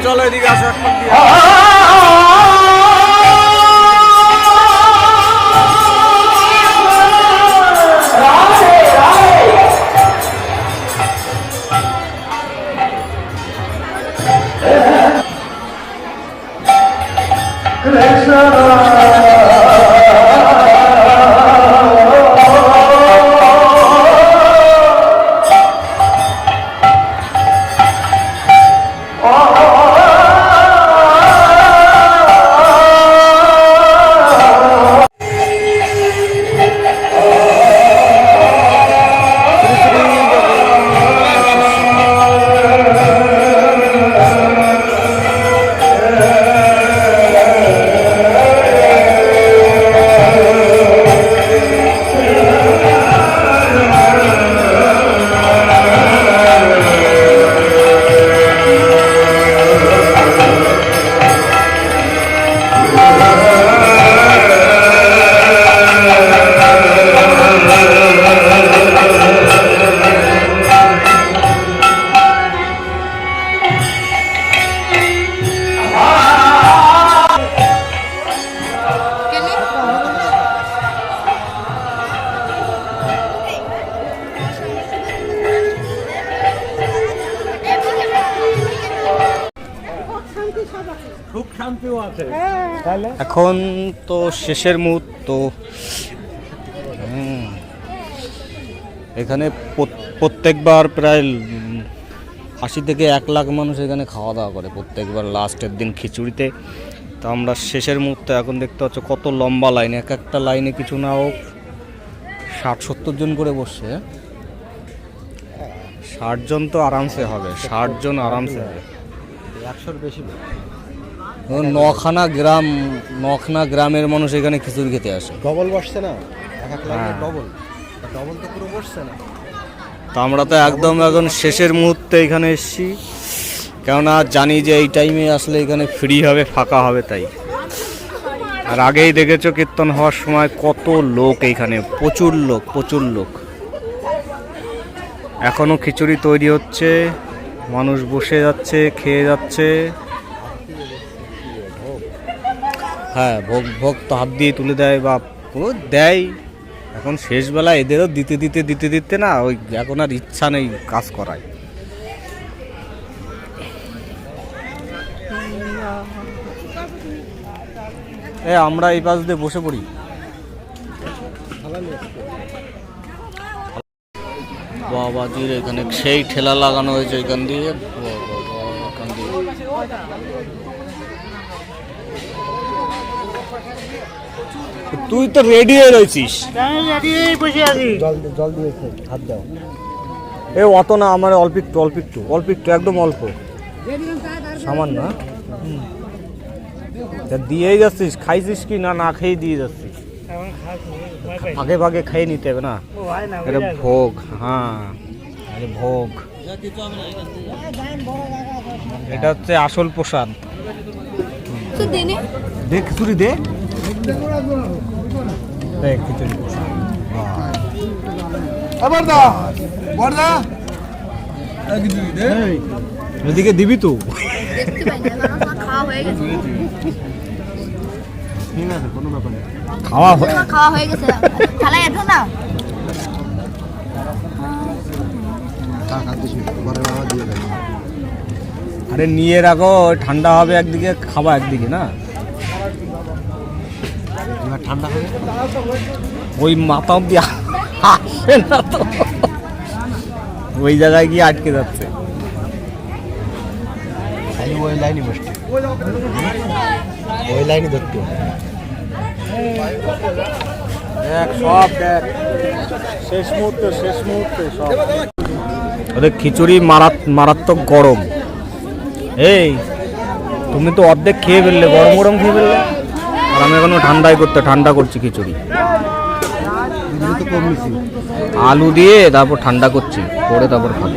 চলো এদিকে আসো এখন তো শেষের মুহূর্ত। এখানে প্রত্যেকবার প্রায় আশি থেকে এক লাখ মানুষ এখানে খাওয়া দাওয়া করে প্রত্যেকবার লাস্টের দিন খিচুড়িতে। তো আমরা শেষের মুহূর্তে এখন দেখতে পাচ্ছ কত লম্বা লাইন। এক একটা লাইনে কিছু না হোক ষাট সত্তর জন করে বসছে। ষাট জন তো আরামসে হবে ষাট জন আরামসে হবে। একশোর বেশি নখানা গ্রাম নখানা গ্রামের মানুষ এখানে খিচুড়ি খেতে আসে। ডবল বসছে না? এক এক লাইনে হ্যাঁ। ডবল। ডবল তো পুরো বসছে না? তো আমরা তো একদম এখন শেষের মুহূর্তে এখানে এসেছি। কেননা জানি যে এই টাইমে আসলে এখানে ফ্রি হবে ফাঁকা হবে তাই। আর আগেই দেখেছ কীর্তন হওয়ার সময় কত লোক এইখানে প্রচুর লোক প্রচুর লোক। এখনও খিচুড়ি তৈরি হচ্ছে মানুষ বসে যাচ্ছে খেয়ে যাচ্ছে। হ্যাঁ ভোগ ভোগ তো হাত দিয়ে তুলে দেয় বা ও দেয়। এখন শেষবেলা এদেরও দিতে দিতে দিতে দিতে না ওই এখন আর ইচ্ছা নেই কাজ করায় এ, আমরা এই পাশ দিয়ে বসে পড়ি। বাবাজির এখানে সেই ঠেলা লাগানো হয়েছে এখান দিয়ে। এখান দিয়ে। তুই তো রেডি হয়ে রয়েছিস। জল দিয়েছে হাত দাও। এ অত না আমার অল্প একটু অল্প একটু অল্প একটু একদম অল্প। সামান্য হ্যাঁ? তা দিয়েই যাচ্ছিস খাইছিস কি না না খেয়ে দিয়ে যাচ্ছিস? ভাগে ভাগে খেয়ে নিতে হবে না? এটা ভোগ হ্যাঁ ভোগ। এটা হচ্ছে আসল প্রসাদ। তো দেনে দে খিচুড়ি দে। দেখ খিচুড়ি। বর্দা বর্দা। এদিকে দিবি তো। দেখতে পাই না কারণ আমার খাওয়া হয়ে গেছে। ঠিক আছে কোনো ব্যাপার নেই। খাওয়া খাওয়া হয়ে গেছে। থালায় এঠো না। টাকা দিছি বাবা দিয়ে দেবে। আরে নিয়ে রাখো ঠান্ডা হবে একদিকে খাবা একদিকে না? ঠান্ডা হবে? ওই মাথা অব্দি আসে না তো। ওই জায়গায় গিয়ে আটকে যাচ্ছে। খালি ওই লাইনই বসছে। ওই লাইনই ধরতে দেখ সব দেখ। শেষ মুহূর্তে শেষ মুহূর্তে সব। ওদের খিচুড়ি মারাত মারাত্মক গরম। এই, তুমি তো অর্ধেক খেয়ে ফেললে, গরম গরম খেয়ে ফেললে। আর আমি এখনও ঠান্ডাই করতে, ঠান্ডা করছি খিচুড়ি। আলু দিয়ে তারপর ঠান্ডা করছি, পরে তারপর খাব।